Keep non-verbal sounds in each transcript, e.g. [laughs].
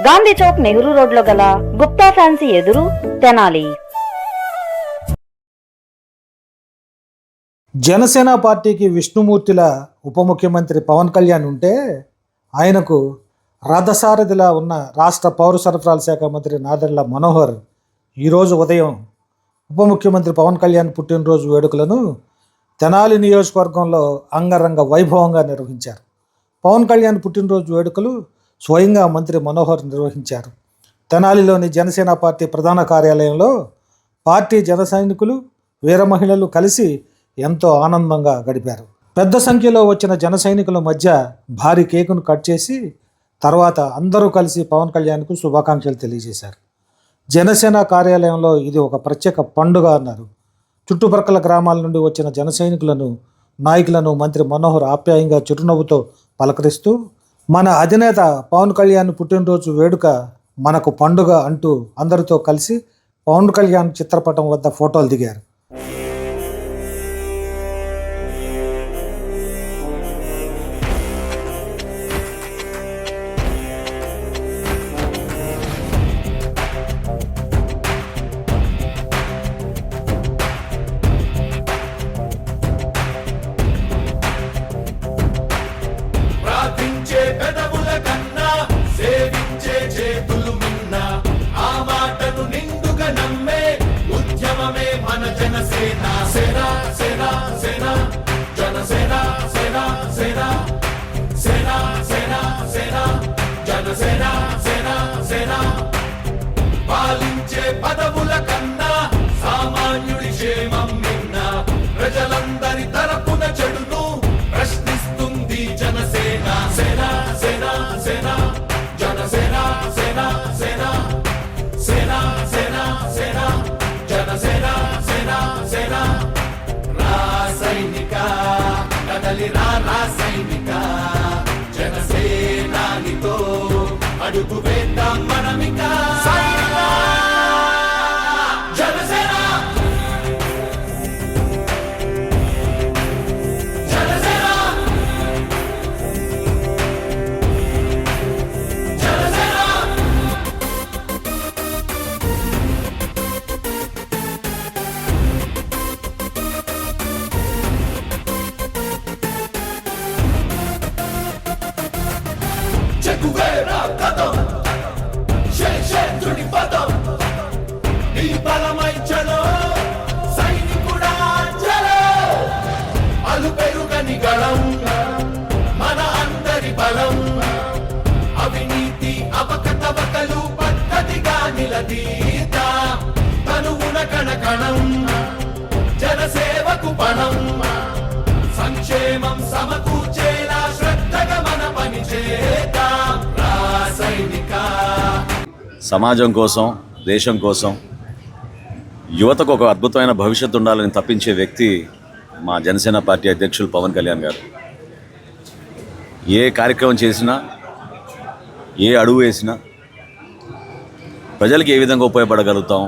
గాంధీ చౌక్ నెహ్రూ రోడ్లో గల గుప్తా ఫ్యాన్సీ ఎదురు తెనాలి. జనసేన పార్టీకి విష్ణుమూర్తిల ఉప ముఖ్యమంత్రి పవన్ కళ్యాణ్ ఉంటే ఆయనకు రథసారథిలా ఉన్న రాష్ట్ర పౌర సరఫరాల శాఖ మంత్రి నాదెళ్ళ మనోహర్ ఈరోజు ఉదయం ఉప ముఖ్యమంత్రి పవన్ కళ్యాణ్ పుట్టినరోజు వేడుకలను తెనాలి నియోజకవర్గంలో అంగరంగ వైభవంగా నిర్వహించారు. పవన్ కళ్యాణ్ పుట్టినరోజు వేడుకలు స్వయంగా మంత్రి మనోహర్ నిర్వహించారు. తెనాలిలోని జనసేన పార్టీ ప్రధాన కార్యాలయంలో పార్టీ జన సైనికులు వీర మహిళలు కలిసి ఎంతో ఆనందంగా గడిపారు. పెద్ద సంఖ్యలో వచ్చిన జన సైనికుల మధ్య భారీ కేకును కట్ చేసి తర్వాత అందరూ కలిసి పవన్ కళ్యాణ్కు శుభాకాంక్షలు తెలియజేశారు. జనసేన కార్యాలయంలో ఇది ఒక ప్రత్యేక పండుగ అన్నారు. చుట్టుపక్కల గ్రామాల నుండి వచ్చిన జన సైనికులను నాయకులను మంత్రి మనోహర్ ఆప్యాయంగా చిరునవ్వుతో పలకరిస్తూ మన అధినేత పవన్ కళ్యాణ్ పుట్టినరోజు వేడుక మనకు పండుగ అంటూ అందరితో కలిసి పవన్ కళ్యాణ్ చిత్రపటం వద్ద ఫోటోలు దిగారు. పదవుల కన్నా అలు పెరుగని గళం మన అందరి బలం. అవినీతి అవకతవకలు పద్ధతిగా నిలదీత. తనువున కణకణం జనసేవకు పణం. సంక్షేమం సమకూర్చేలా శ్రద్ధగా మన పని చేత రాసైనిక సమాజం కోసం దేశం కోసం యువతకు ఒక అద్భుతమైన భవిష్యత్తు ఉండాలని తప్పించే వ్యక్తి మా జనసేన పార్టీ అధ్యక్షులు పవన్ కళ్యాణ్ గారు. ఏ కార్యక్రమం చేసినా ఏ అడుగు వేసినా ప్రజలకు ఏ విధంగా ఉపయోగపడగలుగుతాం?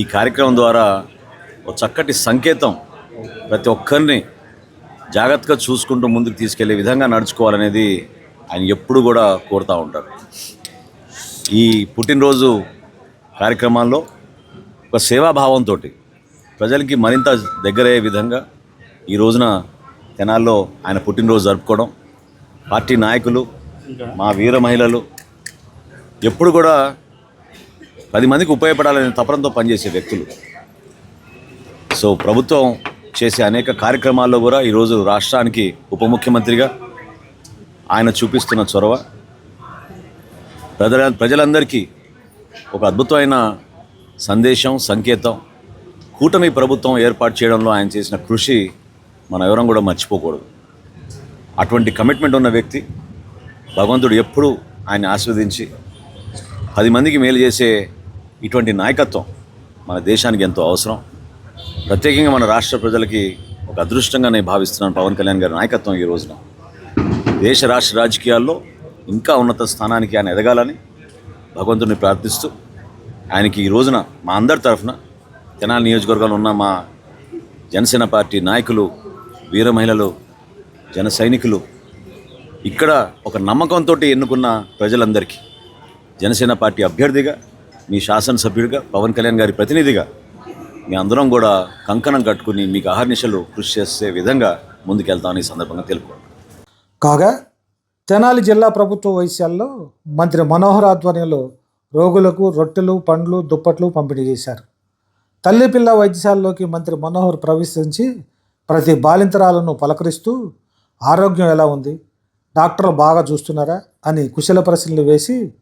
ఈ కార్యక్రమం ద్వారా ఒక చక్కటి సంకేతం ప్రతి ఒక్కరిని జాగ్రత్తగా చూసుకుంటూ ముందుకు తీసుకెళ్ళే విధంగా నడుచుకోవాలనేది ఆయన ఎప్పుడు కూడా కోరుతూ ఉంటారు. ఈ పుట్టినరోజు కార్యక్రమాల్లో ఒక సేవాభావంతో ప్రజలకి మరింత దగ్గరయ్యే విధంగా ఈ రోజున తెనాల్లో ఆయన పుట్టినరోజు జరుపుకోవడం. పార్టీ నాయకులు మా వీర మహిళలు ఎప్పుడు కూడా పది మందికి ఉపయోగపడాలనే తపనంతో పనిచేసే వ్యక్తులు. సో ప్రభుత్వం చేసే అనేక కార్యక్రమాల్లో కూడా ఈరోజు రాష్ట్రానికి ఉప ముఖ్యమంత్రిగా ఆయన చూపిస్తున్న చొరవ. ప్రజల ప్రజలందరికీ ఒక అద్భుతమైన సందేశం సంకేతం. కూటమి ప్రభుత్వం ఏర్పాటు చేయడంలో ఆయన చేసిన కృషి మనం ఎవరం కూడా మర్చిపోకూడదు. అటువంటి కమిట్మెంట్ ఉన్న వ్యక్తి భగవంతుడు ఎప్పుడూ ఆయన ఆస్వాదించి పది మందికి మేలు చేసే ఇటువంటి నాయకత్వం మన దేశానికి ఎంతో అవసరం. ప్రత్యేకంగా మన రాష్ట్ర ప్రజలకి ఒక అదృష్టంగా నేను భావిస్తున్నాను పవన్ కళ్యాణ్ గారి నాయకత్వం ఈ రోజున. దేశ రాష్ట్ర రాజకీయాల్లో ఇంకా ఉన్నత స్థానానికి ఆయన ఎదగాలని భగవంతుడిని ప్రార్థిస్తూ ఆయనకి ఈ రోజున మా అందరి తరఫున తెనాలి నియోజకవర్గంలో ఉన్న మా జనసేన పార్టీ నాయకులు వీర మహిళలు జన సైనికులు ఇక్కడ ఒక నమ్మకంతో ఎన్నుకున్న ప్రజలందరికీ జనసేన పార్టీ అభ్యర్థిగా మీ శాసనసభ్యుడిగా పవన్ కళ్యాణ్ గారి ప్రతినిధిగా మీ అందరం కూడా కంకణం కట్టుకుని మీకు అహర్నిశలు కృషి చేసే విధంగా ముందుకెళ్తామని సందర్భంగా తెలుపుకోండి కాగా తెనాలి జిల్లా ప్రభుత్వ వైద్యాల్లో మంత్రి మనోహర్ ఆధ్వర్యంలో రోగులకు రొట్టెలు పండ్లు దుప్పట్లు పంపిణీ చేశారు. తల్లిపిల్ల వైద్యశాలలోకి మంత్రి మనోహర్ ప్రవేశించి ప్రతి బాలింతరాలను పలకరిస్తూ ఆరోగ్యం ఎలా ఉంది? డాక్టర్లు బాగా చూస్తున్నారా? అని కుశల ప్రశ్నలు వేసి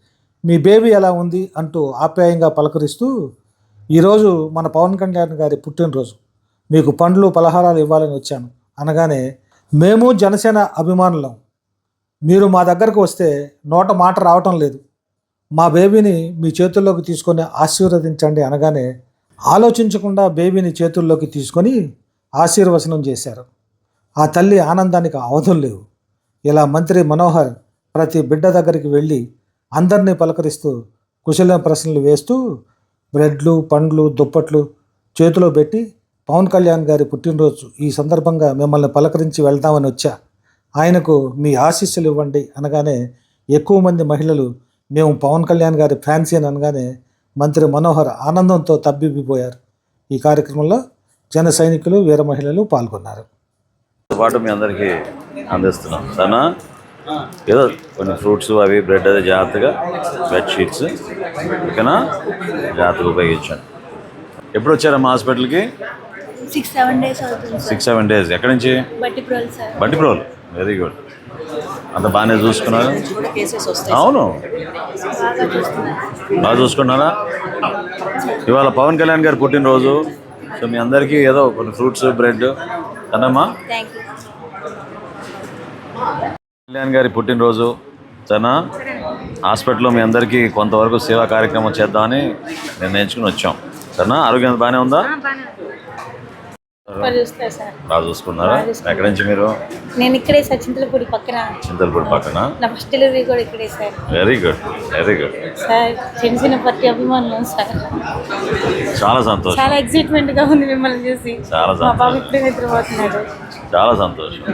మీ బేబీ ఎలా ఉంది? అంటూ ఆప్యాయంగా పలకరిస్తూ ఈరోజు మన పవన్ కళ్యాణ్ గారి పుట్టినరోజు. మీకు పండ్లు పలహారాలు ఇవ్వాలని వచ్చాను. అనగానే మేము జనసేన అభిమానులం. మీరు మా దగ్గరకు వస్తే నోట మాట రావటం లేదు. మా బేబీని మీ చేతుల్లోకి తీసుకొని ఆశీర్వదించండి అనగానే ఆలోచించకుండా బేబీని చేతుల్లోకి తీసుకొని ఆశీర్వచనం చేశారు. ఆ తల్లి ఆనందానికి అవధులు లేవు. ఇలా మంత్రి మనోహర్ ప్రతి బిడ్డ దగ్గరికి వెళ్ళి అందరినీ పలకరిస్తూ కుశల ప్రశ్నలు వేస్తూ బ్రెడ్లు పండ్లు దుప్పట్లు చేతిలో పెట్టి పవన్ కళ్యాణ్ గారి పుట్టినరోజు ఈ సందర్భంగా మిమ్మల్ని పలకరించి వెళ్దామని వచ్చా. ఆయనకు మీ ఆశీస్సులు ఇవ్వండి అనగానే ఎక్కువ మంది మహిళలు మేము పవన్ కళ్యాణ్ గారి ఫ్యాన్సీ అని అనగానే మంత్రి మనోహర్ ఆనందంతో తబ్బిబ్బిపోయారు ఈ కార్యక్రమంలో జన సైనికులు వీర మహిళలు పాల్గొన్నారు. తో పాటు మీ అందరికీ అందిస్తున్నాం. సరేనా? ఏదో కొన్ని ఫ్రూట్స్ అవి బ్రెడ్ అది జాగ్రత్తగా బెడ్ షీట్స్. ఓకేనా? జాగ్రత్తగా ఉపయోగించండి. ఎప్పుడు వచ్చారమ్మా హాస్పిటల్కి? సిక్స్ సెవెన్ డేస్ అవుతుంది సిక్స్ సెవెన్ డేస్ ఎక్కడి నుంచి? Bhattiprolu sir. Bhattiprolu very good అంత బాగానే చూసుకున్నారు? అవును. బాగా చూసుకున్నారా? ఇవాళ పవన్ కళ్యాణ్ గారు పుట్టినరోజు. సో మీ అందరికీ ఏదో కొన్ని ఫ్రూట్స్ బ్రెడ్. యూ కళ్యాణ్ గారి పుట్టినరోజు. సరేనా హాస్పిటల్లో మీ అందరికీ కొంతవరకు సేవా కార్యక్రమం చేద్దామని నిర్ణయించుకుని వచ్చాం. సరేనా ఆరోగ్యం బాగానే ఉందా. బాగా చూసుకున్నారా? ఎక్కడి నుంచి మీరు? నేను ఇక్కడే సార్ చింతలపూడి పక్కన. చింతలపూడి పక్కన? నా ఫస్ట్ డెలివరీ కూడా ఇక్కడే sir. Very good very good sir చిన్న పార్టీ అభిమానులు సార్. చాలా సంతోషం. చాలా ఎక్సైట్మెంట్గా ఉంది మిమ్మల్ని చూసి. చాలా మా బాబు సంతోషం. ఇప్పుడే నిద్రపోతున్నాడు. చాలా సంతోషం.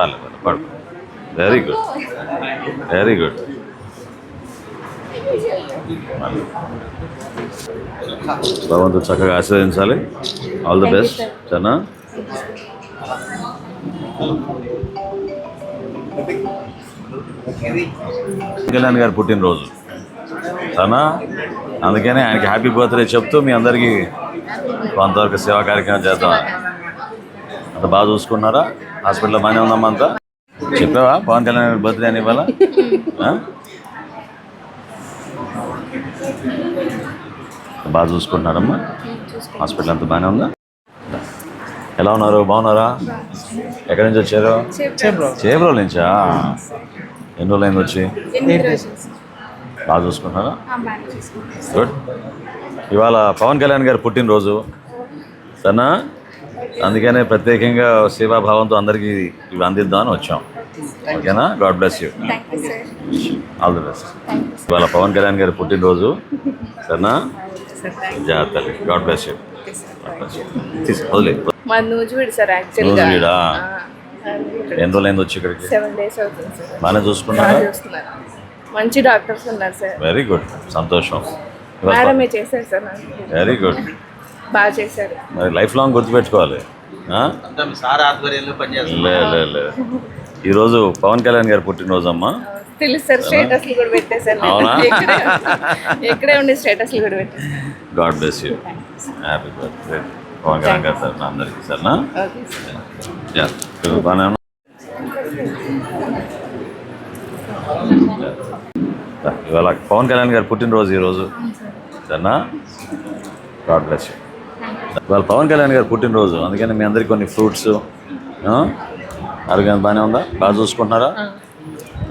పర్లేదు పడు వెరీ గుడ్ వెరీ గుడ్ భగవంతుడు చక్కగా ఆశీర్వదించాలి. All the best. సరేనా కళ్యాణ్ గారి పుట్టినరోజు. సరేనా అందుకనే ఆయనకి హ్యాపీ బర్త్డే చెప్తూ మీ అందరికీ కొంతవరకు సేవా కార్యక్రమం చేద్దాం. అంత బాగా చూసుకున్నారా? హాస్పిటల్లో బాగానే ఉందమ్మా అంతా. చెప్పావా? పవన్ కళ్యాణ్ గారి బర్త్డే అని ఇవాళ [laughs] బాగా చూసుకుంటున్నారమ్మా. హాస్పిటల్ అంతా బాగానే ఉందా? ఎలా ఉన్నారు? బాగున్నారా? ఎక్కడి నుంచి వచ్చారు? చేబ్రోల్ నుంచా? ఎన్ని రోజులు అయింది వచ్చి? బాగా చూసుకుంటున్నారా? గుడ్ ఇవాళ పవన్ కళ్యాణ్ గారి పుట్టినరోజు. సరేనా? అందుకనే ప్రత్యేకంగా సేవాభావంతో అందరికీ ఇవి అందిద్దామని వచ్చాం. ఓకేనా? God bless you all the best ఇవాళ పవన్ కళ్యాణ్ గారి పుట్టినరోజు. సరేనా? జాగ్రత్త గాడ్ బ్లెస్ యూ వదిలే. నూజివీడు సార్ ఎన్ని రోజులు అయింది వచ్చి ఇక్కడికి? సెవెన్ డేస్ అవుతుంది సార్ బాగానే చూసుకున్నారా? మంచి డాక్టర్స్ ఉన్నారు సార్ వెరీ గుడ్ సంతోషం. మేడమే చేశారు సార్ వెరీ గుడ్ బాగా చేశారు. మరి లైఫ్ లాంగ్ గుర్తుపెట్టుకోవాలి. ఆ? సార్ ఆధ్వర్యంలో పనిచేస్తాం లే లే లే. ఈరోజు పవన్ కళ్యాణ్ గారి పుట్టినరోజు అమ్మా తెలుసు సార్ స్టేటస్లు కూడా? ఇక్కడే ఇక్కడే ఉండి స్టేటస్లు కూడా పెట్టేశారు. God bless you. Happy birthday Pawan Kalyan గారు సార్ అందరికీ సార్ యా బాగానే ఉన్నా. ఇవాళ పవన్ కళ్యాణ్ గారి పుట్టినరోజు ఈరోజు సరేనా గాడ్ బ్లెస్ యూ. ఇవాళ పవన్ కళ్యాణ్ గారి పుట్టినరోజు అందుకని మీ అందరికి కొన్ని ఫ్రూట్స్ ఆరోగ్యం బాగానే ఉందా? బాగా చూసుకుంటున్నారా?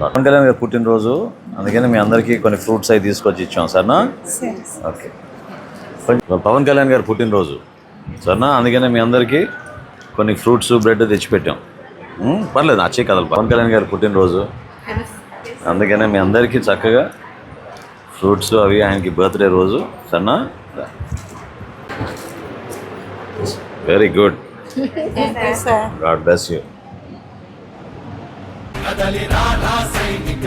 పవన్ కళ్యాణ్ గారి పుట్టినరోజు అందుకని మీ అందరికీ కొన్ని ఫ్రూట్స్ అవి తీసుకొచ్చి ఇచ్చాం సరేనా? ఓకే. పవన్ కళ్యాణ్ గారు పుట్టినరోజు సరేనా? అందుకనే మీ అందరికీ కొన్ని ఫ్రూట్స్ బ్రెడ్ తెచ్చిపెట్టాం. పర్లేదు అచ్చే కదలు పవన్ కళ్యాణ్ గారు పుట్టినరోజు. అందుకనే మీ అందరికీ చక్కగా ఫ్రూట్స్ అవి ఆయనకి బర్త్డే రోజు సరేనా? Very good God bless you కదలి రాధా సైనిక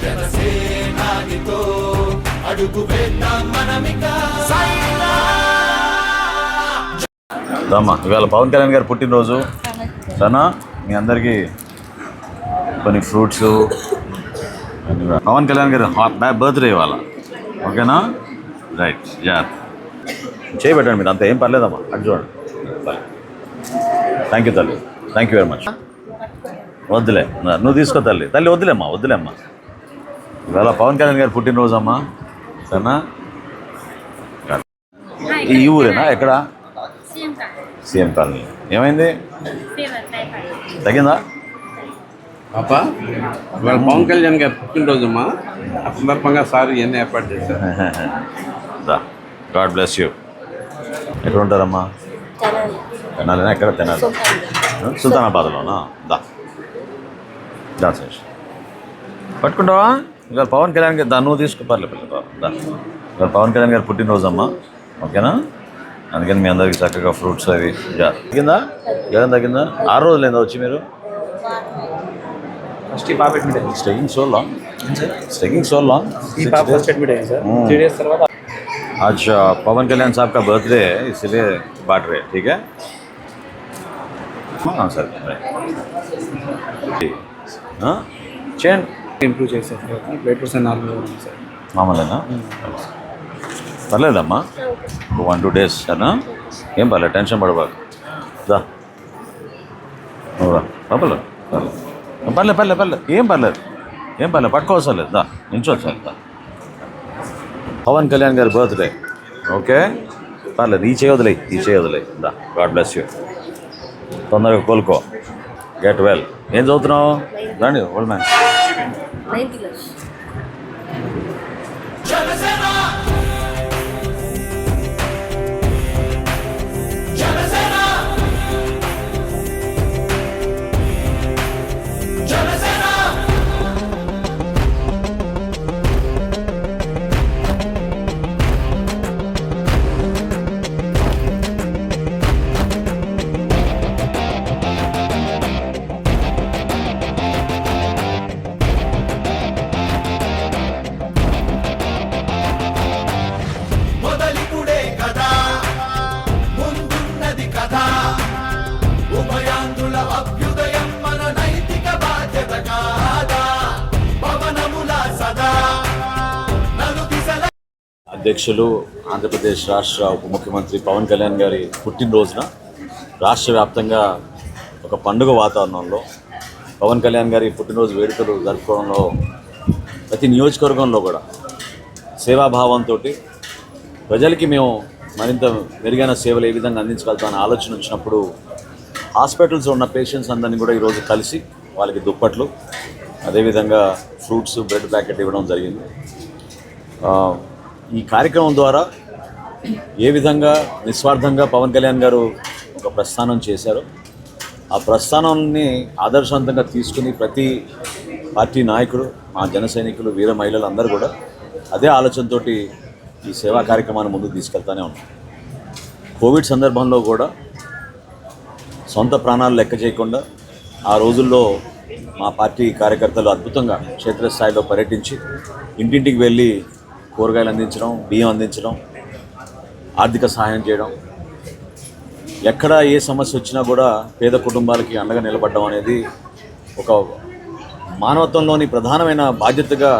జనసేనానితో అడుగు వేద్దాం మనమిక ఇవాళ పవన్ కళ్యాణ్ గారు పుట్టినరోజు సనా మీ అందరికీ కొన్ని ఫ్రూట్స్ పవన్ కళ్యాణ్ గారి బర్త్డే ఇవాళ ఓకేనా రైట్ యా చేయబెట్టండి మీరు అంత ఏం పర్లేదమ్మా అటు చూడండి థ్యాంక్ యూ తల్లి థ్యాంక్ యూ వెరీ మచ్ వద్దులే. నువ్వు తీసుకో తల్లి. తల్లి వద్దులేమ్మా వద్దులేమ్మా. ఇవాళ పవన్ కళ్యాణ్ గారు పుట్టినరోజు అమ్మా సరేనా? ఈ ఊరేనా? ఎక్కడ? CM colony. ఏమైంది? తగ్గిందా? పాప ఇవాళ పవన్ కళ్యాణ్ గారి పుట్టినరోజమ్మా. ఆ సందర్భంగా సార్ ఇవన్నీ ఏర్పాటు చేశారు. దా గాడ్ బ్లెస్ యూ. ఎక్కడ ఉంటారమ్మా? తెనాలినా? ఎక్కడ? తెనాలి. సుల్తానాబాద్లోనా? దా. దా శేష్ పట్టుకుంటావా ఇవాళ పవన్ కళ్యాణ్ గారు దా నువ్వు తీసుకో పర్లేదు పిల్ల దా ఇవాళ పవన్ కళ్యాణ్ గారు పుట్టినరోజు అమ్మా ఓకేనా అందుకని మీ అందరికి చక్కగా ఫ్రూట్స్ అవి జా తగ్గిందా జ్వరం తగ్గిందా ఆరు రోజులు ఏందా వచ్చి మీరు ఫస్ట్ ఈ పాప అడ్మిట్ అయింది staking so long staking so long ఈ పాప ఫస్ట్ అడ్మిట్ అయింది సార్ Hmm. త్రీ డేస్ తర్వాత आज पवन कल्याण साहब का बर्थडे है इसलिए बांट रहे हैं, ठीक है हाँ सर हाँ चैन ఇంప్రూవ్ చేశారు. బ్లడ్ పర్సెంట్ నార్మల్ ఉంది సార్. మామూలేనా పర్లేదమ్మా. వన్ టూ డేస్ సరేనా? ఏం పర్లేదు టెన్షన్ పడబాకు. దా. పర్లేదు. పర్లేదు పర్లేదు పర్లేదు. ఏం పర్లేదు. ఏం పర్లేదు పట్టుకోవసరం లేదు. దా నించోవచ్చు దా. పవన్ కళ్యాణ్ గారి బర్త్డే. ఓకే? పర్లేదు ఈ చేయదులే ఈ చేయదులే దా గాడ్ బ్లెస్ యూ. తొందరగా కోలుకో. Get well. ఏం చదువుతున్నావు? రండి ఓల్డ్ మ్యాన్. అధ్యక్షులు ఆంధ్రప్రదేశ్ రాష్ట్ర ఉప ముఖ్యమంత్రి పవన్ కళ్యాణ్ గారి పుట్టినరోజున రాష్ట్ర వ్యాప్తంగా ఒక పండుగ వాతావరణంలో పవన్ కళ్యాణ్ గారి పుట్టినరోజు వేడుకలు జరుపుకోవడంలో ప్రతి నియోజకవర్గంలో కూడా సేవాభావంతో ప్రజలకి మేము మరింత మెరుగైన సేవలు ఏ విధంగా అందించగలుగుతామని ఆలోచన వచ్చినప్పుడు హాస్పిటల్స్ ఉన్న పేషెంట్స్ అందరినీ కూడా ఈరోజు కలిసి వాళ్ళకి దుప్పట్లు అదేవిధంగా ఫ్రూట్స్ బ్రెడ్ ప్యాకెట్ ఇవ్వడం జరిగింది. ఈ కార్యక్రమం ద్వారా ఏ విధంగా నిస్వార్థంగా పవన్ కళ్యాణ్ గారు ఒక ప్రస్థానం చేశారో ఆ ప్రస్థానాన్ని ఆదర్శవంతంగా తీసుకుని ప్రతి పార్టీ నాయకుడు మా జన సైనికులు వీర మహిళలు అందరూ కూడా అదే ఆలోచనతో ఈ సేవా కార్యక్రమాన్ని ముందుకు తీసుకెళ్తానే ఉన్నాం. కోవిడ్ సందర్భంలో కూడా సొంత ప్రాణాలు లెక్క చేయకుండా ఆ రోజుల్లో మా పార్టీ కార్యకర్తలు అద్భుతంగా క్షేత్రస్థాయిలో పర్యటించి ఇంటింటికి వెళ్ళి కూరగాయలు అందించడం బియ్యం అందించడం ఆర్థిక సహాయం చేయడం. ఎక్కడ ఏ సమస్య వచ్చినా కూడా పేద కుటుంబాలకి అండగా నిలబడడం అనేది ఒక మానవత్వంలోని ప్రధానమైన బాధ్యతగా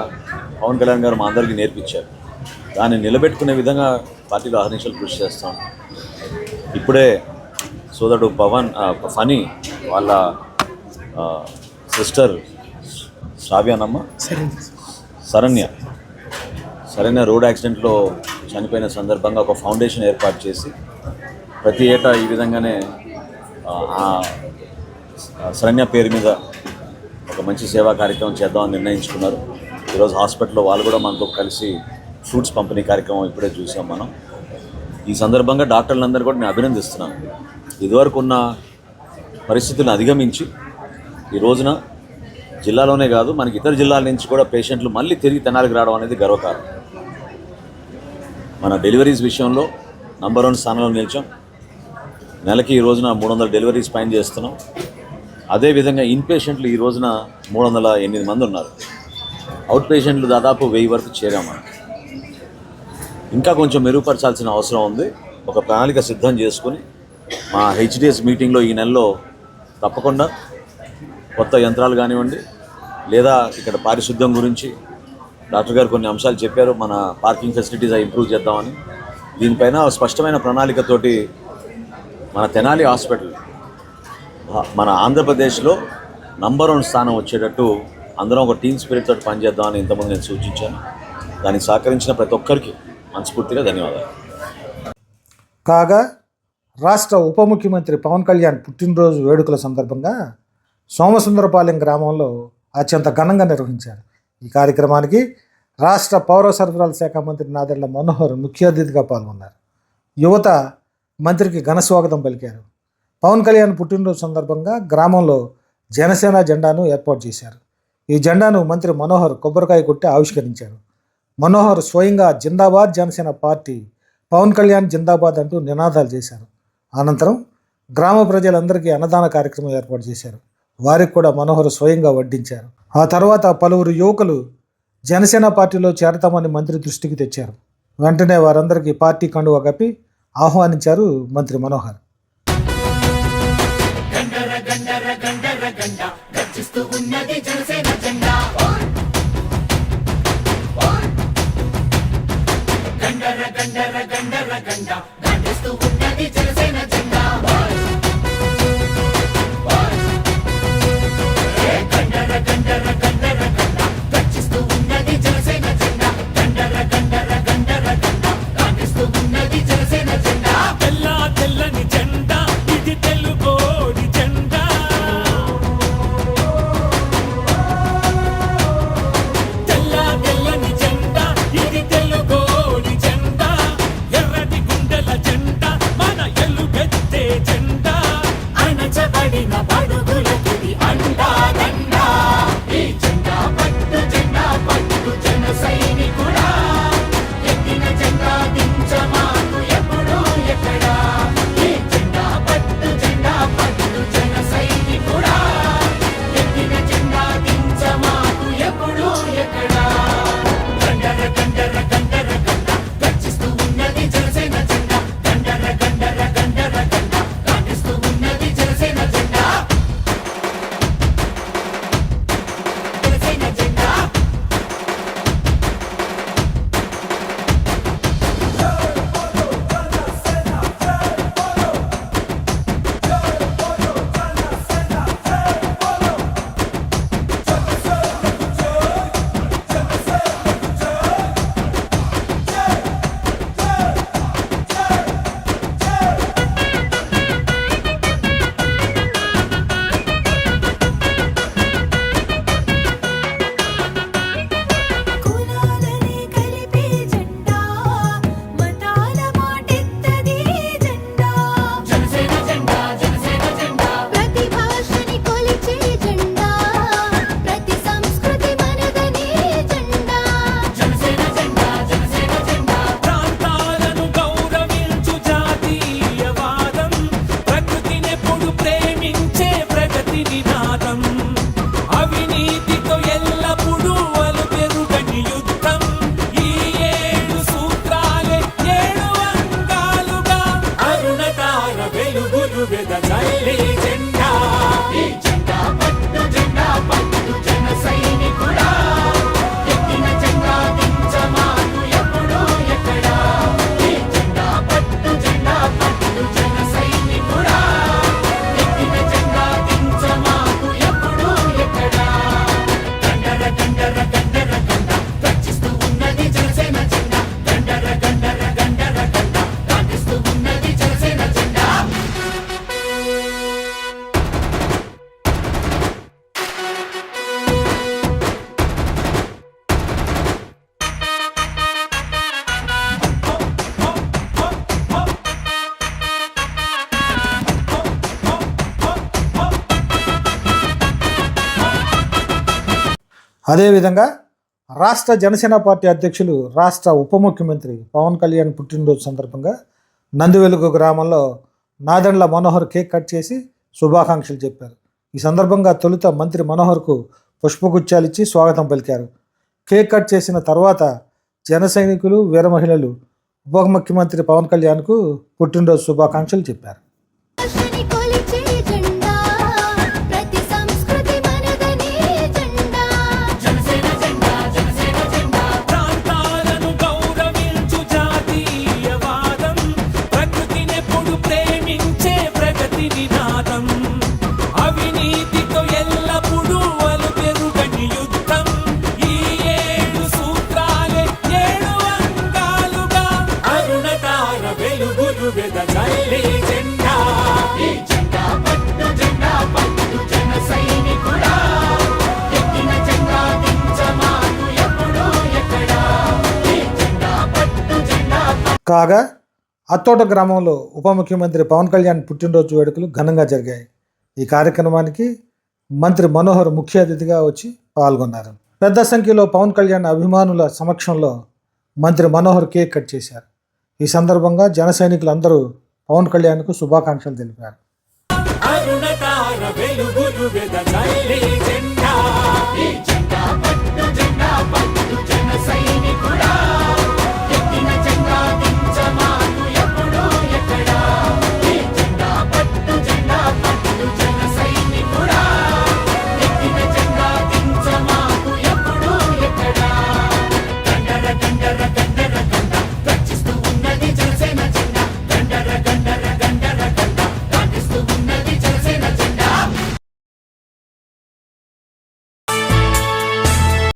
పవన్ కళ్యాణ్ గారు మా అందరికీ నేర్పించారు. దాన్ని నిలబెట్టుకునే విధంగా పార్టీలో అహర్నిశలు కృషి చేస్తాం. ఇప్పుడే సోదరుడు పవన్ ఫనీ వాళ్ళ సిస్టర్ శ్రావ్యానమ్మ శరణ్య. సరైన రోడ్ యాక్సిడెంట్లో చనిపోయిన సందర్భంగా ఒక ఫౌండేషన్ ఏర్పాటు చేసి ప్రతి ఏటా ఈ విధంగానే శరణ్య పేరు మీద ఒక మంచి సేవా కార్యక్రమం చేద్దామని నిర్ణయించుకున్నారు. ఈరోజు హాస్పిటల్లో వాళ్ళు కూడా మనతో కలిసి ఫ్రూట్స్ పంపిణీ కార్యక్రమం ఇప్పుడే చూసాం మనం. ఈ సందర్భంగా డాక్టర్లందరూ కూడా నేను అభినందిస్తున్నాను. ఇదివరకు ఉన్న పరిస్థితులను అధిగమించి ఈ రోజున జిల్లాలోనే కాదు మనకి ఇతర జిల్లాల నుంచి కూడా పేషెంట్లు మళ్ళీ తిరిగి తెనాలికి రావడం అనేది గర్వకారణం. మన డెలివరీస్ విషయంలో నంబర్ వన్ స్థానంలో నిలిచాం. నెలకి ఈ రోజున మూడు వందల డెలివరీస్ పైన చేస్తున్నాం. అదేవిధంగా ఇన్ పేషెంట్లు ఈ రోజున మూడు వందల ఎనిమిది మంది ఉన్నారు. అవుట్ పేషెంట్లు దాదాపు వెయ్యి వరకు చేరాం మనం. ఇంకా కొంచెం మెరుగుపరచాల్సిన అవసరం ఉంది. ఒక ప్రణాళిక సిద్ధం చేసుకుని మా హెచ్డిఎస్ మీటింగ్లో ఈ నెలలో తప్పకుండా కొత్త యంత్రాలు కానివ్వండి లేదా ఇక్కడ పారిశుద్ధ్యం గురించి డాక్టర్ గారు కొన్ని అంశాలు చెప్పారు. మన పార్కింగ్ ఫెసిలిటీస్ అవి ఇంప్రూవ్ చేద్దామని. దీనిపైన స్పష్టమైన ప్రణాళికతోటి మన తెనాలి హాస్పిటల్ మన ఆంధ్రప్రదేశ్లో నంబర్ వన్ స్థానం వచ్చేటట్టు అందరం ఒక టీమ్ స్పిరిట్ తోటి పనిచేద్దామని ఇంతకుముందు నేను సూచించాను. దానికి సహకరించిన ప్రతి ఒక్కరికి మనస్ఫూర్తిగా ధన్యవాదాలు. కాగా రాష్ట్ర ఉప ముఖ్యమంత్రి పవన్ కళ్యాణ్ పుట్టినరోజు వేడుకల సందర్భంగా సోమసుందరపాలెం గ్రామంలో అత్యంత ఘనంగా నిర్వహించారు. ఈ కార్యక్రమానికి రాష్ట్ర పౌర సరఫరాల శాఖ మంత్రి నాదెళ్ళ మనోహర్ ముఖ్య అతిథిగా పాల్గొన్నారు. యువత మంత్రికి ఘన స్వాగతం పలికారు. పవన్ కళ్యాణ్ పుట్టినరోజు సందర్భంగా గ్రామంలో జనసేన జెండాను ఏర్పాటు చేశారు. ఈ జెండాను మంత్రి మనోహర్ కొబ్బరికాయ కొట్టి ఆవిష్కరించారు. మనోహర్ స్వయంగా జిందాబాద్ జనసేన పార్టీ పవన్ కళ్యాణ్ జిందాబాద్ అంటూ నినాదాలు చేశారు. అనంతరం గ్రామ ప్రజలందరికీ అన్నదాన కార్యక్రమం ఏర్పాటు చేశారు. వారికి కూడా మనోహర్ స్వయంగా వడ్డించారు. ఆ తర్వాత పలువురు యువకులు జనసేన పార్టీలో చేరతామని మంత్రి దృష్టికి తెచ్చారు. వెంటనే వారందరికీ పార్టీ కండువా కప్పి ఆహ్వానించారు మంత్రి మనోహర్. తెల్ల అదేవిధంగా రాష్ట్ర జనసేన పార్టీ అధ్యక్షులు రాష్ట్ర ఉప ముఖ్యమంత్రి పవన్ కళ్యాణ్ పుట్టినరోజు సందర్భంగా నందివెలుగు గ్రామంలో నాదెండ్ల మనోహర్ కేక్ కట్ చేసి శుభాకాంక్షలు చెప్పారు. ఈ సందర్భంగా తొలుత మంత్రి మనోహర్కు పుష్పగుచ్చాలిచ్చి స్వాగతం పలికారు. కేక్ కట్ చేసిన తర్వాత జన సైనికులు వీర మహిళలు ఉప ముఖ్యమంత్రి పవన్ కళ్యాణ్కు పుట్టినరోజు శుభాకాంక్షలు చెప్పారు. కాగా అత్తోట గ్రామంలో ఉప ముఖ్యమంత్రి పవన్ కళ్యాణ్ పుట్టినరోజు వేడుకలు ఘనంగా జరిగాయి. ఈ కార్యక్రమానికి మంత్రి మనోహర్ ముఖ్య అతిథిగా వచ్చి పాల్గొన్నారు. పెద్ద సంఖ్యలో పవన్ కళ్యాణ్ అభిమానుల సమక్షంలో మంత్రి మనోహర్ కేక్ కట్ చేశారు. ఈ సందర్భంగా జన సైనికులందరూ పవన్ కళ్యాణ్కు శుభాకాంక్షలు తెలిపారు.